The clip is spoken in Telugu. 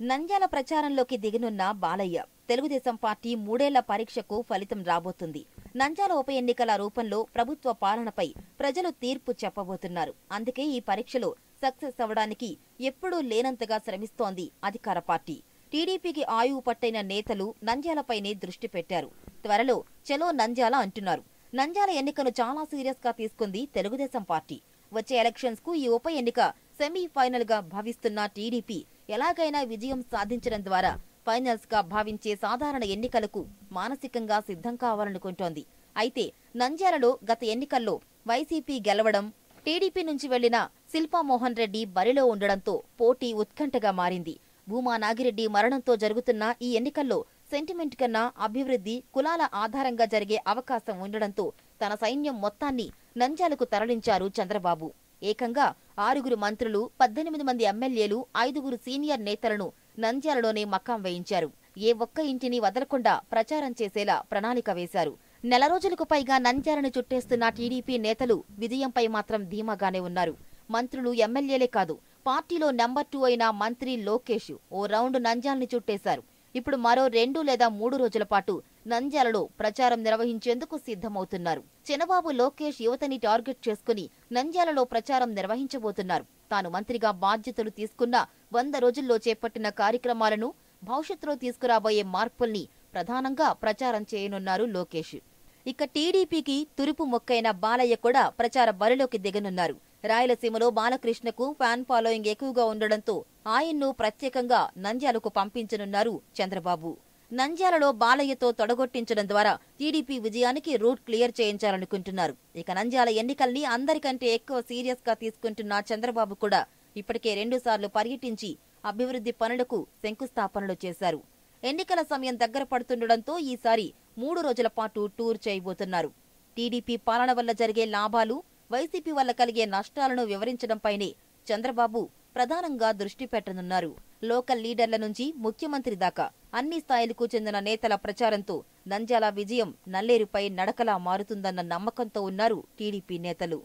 నంద్యాల ప్రచారంలోకి దిగనున్న బాలయ్య తెలుగుదేశం పార్టీ మూడేళ్ళ పరీక్షకు ఫలితం రాబోతుంది. నంద్యాల ఉప ఎన్నికల రూపంలో ప్రభుత్వ పాలనపై ప్రజలు తీర్పు చెప్పబోతున్నారు. అందుకే ఈ పరీక్షలో సక్సెస్ అవ్వడానికి ఎప్పుడూ లేనంతగా శ్రమిస్తోంది అధికార పార్టీ. టీడీపీకి ఆయువు పట్టైన నేతలు నంద్యాలపైనే దృష్టి పెట్టారు. త్వరలో చలో నంద్యాల అంటున్నారు. నంద్యాల ఎన్నికను చాలా సీరియస్గా తీసుకుంది తెలుగుదేశం పార్టీ. వచ్చే ఎలక్షన్స్కు ఈ ఉప ఎన్నిక సెమీ ఫైనల్గా భావిస్తున్న టీడీపీ ఎలాగైనా విజయం సాధించడం ద్వారా ఫైనల్స్గా భావించే సాధారణ ఎన్నికలకు మానసికంగా సిద్ధం కావాలనుకుంటోంది. అయితే నంద్యాలలో గత ఎన్నికల్లో వైసీపీ గెలవడం టీడీపీ నుంచి వెళ్ళిన శిల్పా మోహన్ రెడ్డి బరిలో ఉండడంతో పోటీ ఉత్కంఠగా మారింది. భూమా నాగిరెడ్డి మరణంతో జరుగుతున్న ఈ ఎన్నికల్లో సెంటిమెంట్ కన్నా అభివృద్ధి కులాల ఆధారంగా జరిగే అవకాశం ఉండడంతో తన సైన్యం మొత్తాన్ని నంద్యాలకు తరలించారు చంద్రబాబు. ఏకంగా ఆరుగురు మంత్రులు పద్దెనిమిది మంది ఎమ్మెల్యేలు ఐదుగురు సీనియర్ నేతలను నంద్యాలలోనే మకాం వేయించారు. ఏ ఒక్క ఇంటిని వదలకుండా ప్రచారం చేసేలా ప్రణాళిక వేశారు. నెల రోజులకు పైగా నంద్యాలను చుట్టేస్తున్న టీడీపీ నేతలు విజయంపై మాత్రం ధీమాగానే ఉన్నారు. మంత్రులు ఎమ్మెల్యేలే కాదు పార్టీలో నెంబర్ టూ అయిన మంత్రి లోకేష్ ఓ రౌండ్ నంద్యాలని చుట్టేశారు. ఇప్పుడు మరో రెండు లేదా మూడు రోజుల పాటు నంద్యాలలో ప్రచారం నిర్వహించేందుకు సిద్ధమవుతున్నారు. చినబాబు లోకేష్ యువతని టార్గెట్ చేసుకుని నంద్యాలలో ప్రచారం నిర్వహించబోతున్నారు. తాను మంత్రిగా బాధ్యతలు తీసుకున్న వంద రోజుల్లో చేపట్టిన కార్యక్రమాలను భవిష్యత్తులో తీసుకురాబోయే మార్పుల్ని ప్రధానంగా ప్రచారం చేయనున్నారు లోకేష్. ఇక టీడీపీకి తురుపు మొక్కైన బాలయ్య కూడా ప్రచార బరిలోకి దిగనున్నారు. రాయలసీమలో బాలకృష్ణకు ఫ్యాన్ ఫాలోయింగ్ ఎక్కువగా ఉండడంతో ఆయన్ను ప్రత్యేకంగా నంద్యాలకు పంపించనున్నారు చంద్రబాబు. నంద్యాలలో బాలయ్యతో తొడగొట్టించడం ద్వారా టీడీపీ విజయానికి రూట్ క్లియర్ చేయించాలనుకుంటున్నారు. ఇక నంద్యాల ఎన్నికల్ని అందరికంటే ఎక్కువ సీరియస్గా తీసుకుంటున్న చంద్రబాబు కూడా ఇప్పటికే రెండుసార్లు పర్యటించి అభివృద్ధి పనులకు శంకుస్థాపనలు చేశారు. ఎన్నికల సమయం దగ్గర పడుతుండటంతో ఈసారి మూడు రోజుల పాటు టూర్ చేయబోతున్నారు. టీడీపీ పాలన వల్ల జరిగే లాభాలు వైసీపీ వల్ల కలిగే నష్టాలను వివరించడంపైనే చంద్రబాబు ప్రధానంగా దృష్టి పెట్టనున్నారు. లోకల్ లీడర్ల నుంచి ముఖ్యమంత్రి దాకా అన్ని స్థాయిలకు చెందిన నేతల ప్రచారంతో నంద్యాల విజయం నల్లేరుపై నడకలా మారుతుందన్న నమ్మకంతో ఉన్నారు టీడీపీ నేతలు.